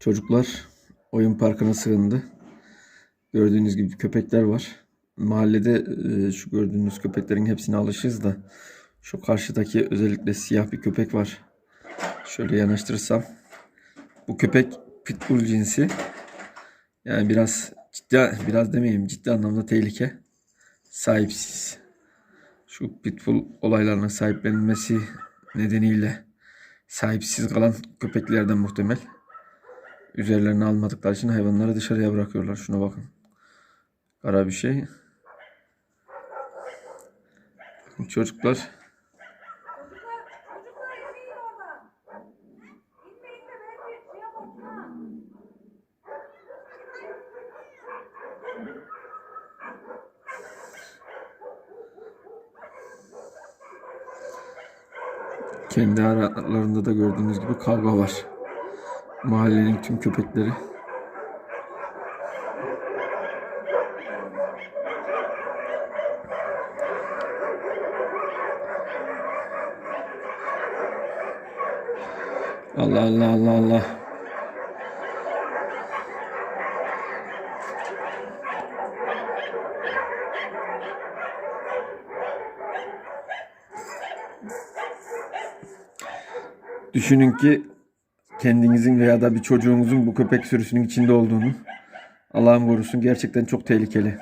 Çocuklar oyun parkına sığındı. Gördüğünüz gibi köpekler var. Mahallede e, şu gördüğünüz köpeklerin hepsine alışığız da şu karşıdaki özellikle siyah bir köpek var. Şöyle yanaştırırsam. Bu köpek pitbull cinsi. Yani biraz ciddi biraz demeyeyim ciddi anlamda tehlike. Sahipsiz. Şu pitbull olaylarına sahiplenilmesi nedeniyle sahipsiz kalan köpeklerden muhtemel. Üzerlerine almadıkları için hayvanları dışarıya bırakıyorlar. Şuna bakın. Kara bir şey. Çocuklar kendi aralarında da gördüğünüz gibi kavga var. Mahallenin tüm köpekleri Allah Allah Allah Allah. Düşünün ki kendinizin veya da bir çocuğunuzun bu köpek sürüsünün içinde olduğunu Allah'ım korusun gerçekten çok tehlikeli.